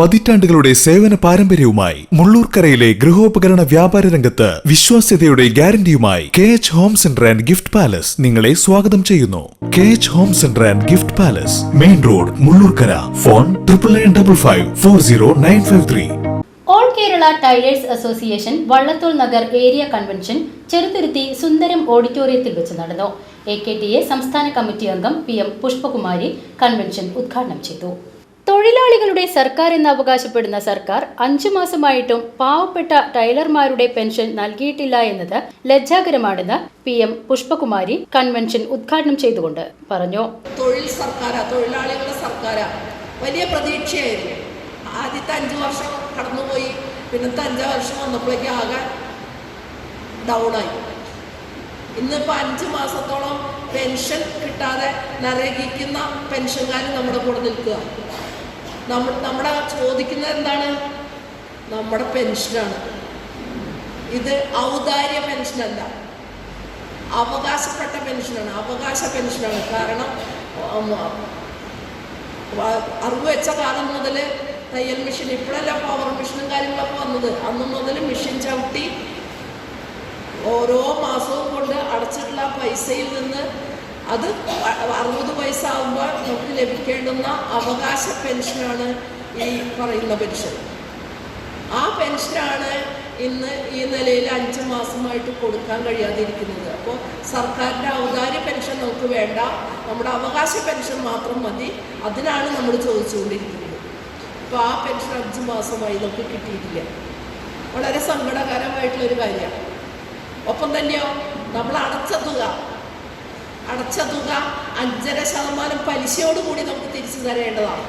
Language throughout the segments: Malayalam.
പതിറ്റാണ്ടുകളുടെ സേവന പാരമ്പര്യവുമായി മുള്ളൂർക്കരയിലെ ഗൃഹോപകരണ വ്യാപാര രംഗത്ത് വിശ്വാസ്യതയുടെ ഗ്യാരണ്ടിയുമായി K H home centre and gift palace നിങ്ങളെ സ്വാഗതം ചെയ്യുന്നു. K H home centre and gift palace main road Mullurkara. Phone triple nine double five four zero nine five three. All Kerala tailors association Vallathol Nagar area convention Cheruthiruthi Sundaram ഓഡിറ്റോറിയത്തിൽ വെച്ച് നടന്നു. എ കെ ടി എ സംസ്ഥാന കമ്മിറ്റി അംഗം പി എം പുഷ്പകുമാരി കൺവെൻഷൻ ഉദ്ഘാടനം ചെയ്തു. തൊഴിലാളികളുടെ സർക്കാർ എന്ന് അവകാശപ്പെടുന്ന സർക്കാർ അഞ്ചു മാസമായിട്ടും പാവപ്പെട്ട ടൈലർമാരുടെ പെൻഷൻ നൽകിയിട്ടില്ല എന്നത് ലജ്ജാകരമാണെന്ന് പി എം പുഷ്പകുമാരി കൺവെൻഷൻ ഉദ്ഘാടനം ചെയ്തുകൊണ്ട് പറഞ്ഞു. തൊഴിൽ സർക്കാർ തൊഴിലാളികളുടെ സർക്കാർ വലിയ പ്രതീക്ഷയായിരുന്നു. ആദ്യത്തെ അഞ്ചു വർഷം കടന്നുപോയി പിന്നത്തെ അഞ്ചു വർഷം വന്നപ്പോഴേക്കും ആകെ ഡൗണായി. ഇന്നിപ്പോൾ അഞ്ച് മാസത്തോളം പെൻഷൻ കിട്ടാതെ നരകിക്കുന്ന പെൻഷൻകാർ നമ്മുടെ കൂടെ നിൽക്കുക. നമ്മ നമ്മുടെ ചോദിക്കുന്നത് എന്താണ്? നമ്മുടെ പെൻഷനാണ് ഇത് ഔദാര്യ പെൻഷനല്ല അവകാശപ്പെട്ട പെൻഷനാണ് അവകാശ പെൻഷനാണ് കാരണം അറിവ് വെച്ച കാലം മുതൽ തയ്യൽ മെഷീൻ ഇപ്പോഴല്ല പവർ മെഷീനും കാര്യങ്ങളൊക്കെ വന്നത്. അന്ന് മുതൽ മെഷീൻ ചവിട്ടി ഓരോ മാസവും കൊണ്ട് അടച്ചിട്ടുള്ള പൈസയിൽ നിന്ന് അത് അറുപത് വയസ്സാകുമ്പോൾ നമുക്ക് ലഭിക്കേണ്ടുന്ന അവകാശ പെൻഷനാണ് ഈ പറയുന്ന പെൻഷൻ. ആ പെൻഷനാണ് ഇന്ന് ഈ നിലയിൽ അഞ്ച് മാസമായിട്ട് കൊടുക്കാൻ കഴിയാതിരിക്കുന്നത്. അപ്പോൾ സർക്കാരിന്റെ ഔദാര്യ പെൻഷൻ നമുക്ക് വേണ്ട. നമ്മുടെ അവകാശ പെൻഷൻ മാത്രം മതി. അതിനാണ് നമ്മൾ ചോദിച്ചുകൊണ്ടിരിക്കുന്നത്. അപ്പോൾ ആ പെൻഷൻ അഞ്ച് മാസമായി നമുക്ക് കിട്ടിയിട്ടില്ല. വളരെ സങ്കടകരമായിട്ടുള്ളൊരു കാര്യമാണ്. ഒപ്പം തന്നെയോ? നമ്മൾ അടച്ച തുക അടച്ച തുക അഞ്ചര ശതമാനം പലിശയോടുകൂടി നമുക്ക് തിരിച്ചു തരേണ്ടതാണ്.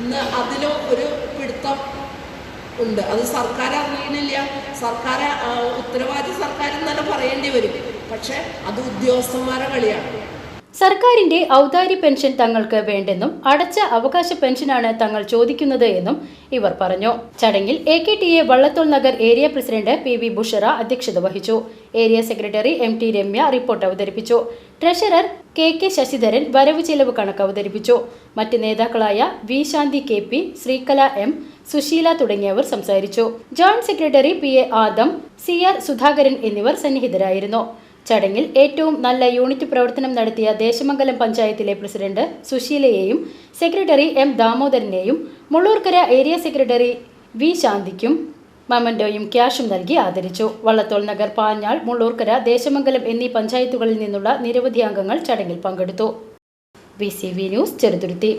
ഇന്ന് അതിലും ഒരു പിടുത്തം ഉണ്ട്. അത് സർക്കാർ അറിയണില്ല സർക്കാർ ഉത്തരവാദി സർക്കാർ തന്നെ പറയേണ്ടി വരും. പക്ഷേ അത് ഉദ്യോഗസ്ഥന്മാരുടെ കളിയാണ്. സർക്കാരിന്റെ ഔദാര്യ പെൻഷൻ തങ്ങൾക്ക് വേണ്ടെന്നും അടച്ച അവകാശ പെൻഷനാണ് തങ്ങൾ ചോദിക്കുന്നത് എന്നും ഇവർ പറഞ്ഞു. ചടങ്ങിൽ A K T A Vallathol Nagar area president P V Bushara അധ്യക്ഷത വഹിച്ചു. Area secretary M T Ramya report അവതരിപ്പിച്ചു. ട്രഷറർ കെ കെ ശശിധരൻ വരവ് ചെലവ് കണക്ക് അവതരിപ്പിച്ചു. മറ്റ് നേതാക്കളായ V Shanthi K P Sreekala M Susheela തുടങ്ങിയവർ സംസാരിച്ചു. Joint secretary P A Adam C R Sudhakaran എന്നിവർ സന്നിഹിതരായിരുന്നു. ചടങ്ങിൽ ഏറ്റവും നല്ല യൂണിറ്റ് പ്രവർത്തനം നടത്തിയ ദേശമംഗലം പഞ്ചായത്തിലെ പ്രസിഡന്റ് സുശീലയെയും സെക്രട്ടറി എം ദാമോദരനെയും മുള്ളൂർക്കര ഏരിയ സെക്രട്ടറി വി ശാന്തിക്കും മമന്റോയും ക്യാഷും നൽകി ആദരിച്ചു. വള്ളത്തോൾ നഗർ പാഞ്ഞാൾ മുള്ളൂർക്കര ദേശമംഗലം എന്നീ പഞ്ചായത്തുകളിൽ നിന്നുള്ള നിരവധി അംഗങ്ങൾ ചടങ്ങിൽ പങ്കെടുത്തു. V C V news Cheruthuruthi.